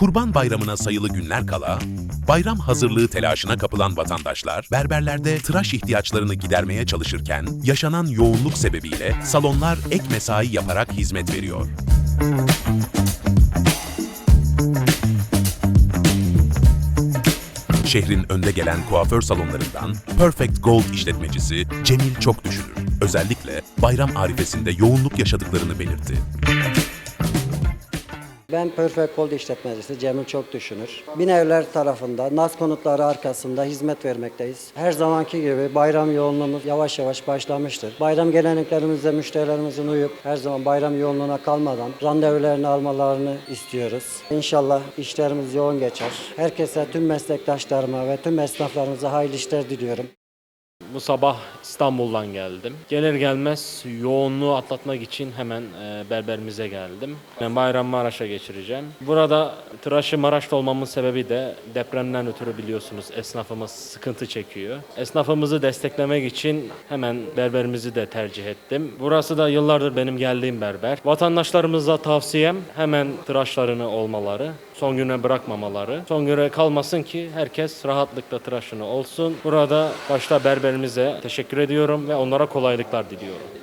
Kurban Bayramı'na sayılı günler kala, bayram hazırlığı telaşına kapılan vatandaşlar, berberlerde tıraş ihtiyaçlarını gidermeye çalışırken, yaşanan yoğunluk sebebiyle salonlar ek mesai yaparak hizmet veriyor. Şehrin önde gelen kuaför salonlarından Perfect Gold işletmecisi Cemil çok düşünür. Özellikle bayram arifesinde yoğunluk yaşadıklarını belirtti. Ben Perfect Gold işletmecisi Cemil Çok Düşünür. Binevler tarafında Naz konutları arkasında hizmet vermekteyiz. Her zamanki gibi bayram yoğunluğumuz yavaş yavaş başlamıştır. Bayram geleneklerimizle müşterilerimizin uyup her zaman bayram yoğunluğuna kalmadan randevularını almalarını istiyoruz. İnşallah işlerimiz yoğun geçer. Herkese, tüm meslektaşlarıma ve tüm esnaflarımıza hayırlı işler diliyorum. Bu sabah İstanbul'dan geldim. Gelir gelmez yoğunluğu atlatmak için hemen e, berberimize geldim. Ben bayram Maraş'a geçireceğim. Burada tıraşı Maraş'ta olmamın sebebi de depremden ötürü biliyorsunuz esnafımız sıkıntı çekiyor. Esnafımızı desteklemek için hemen berberimizi de tercih ettim. Burası da yıllardır benim geldiğim berber. Vatandaşlarımıza tavsiyem hemen tıraşlarını olmaları son güne bırakmamaları. Son güne kalmasın ki herkes rahatlıkla tıraşını olsun. Burada başta berberimize teşekkür ediyorum ve onlara kolaylıklar diliyorum.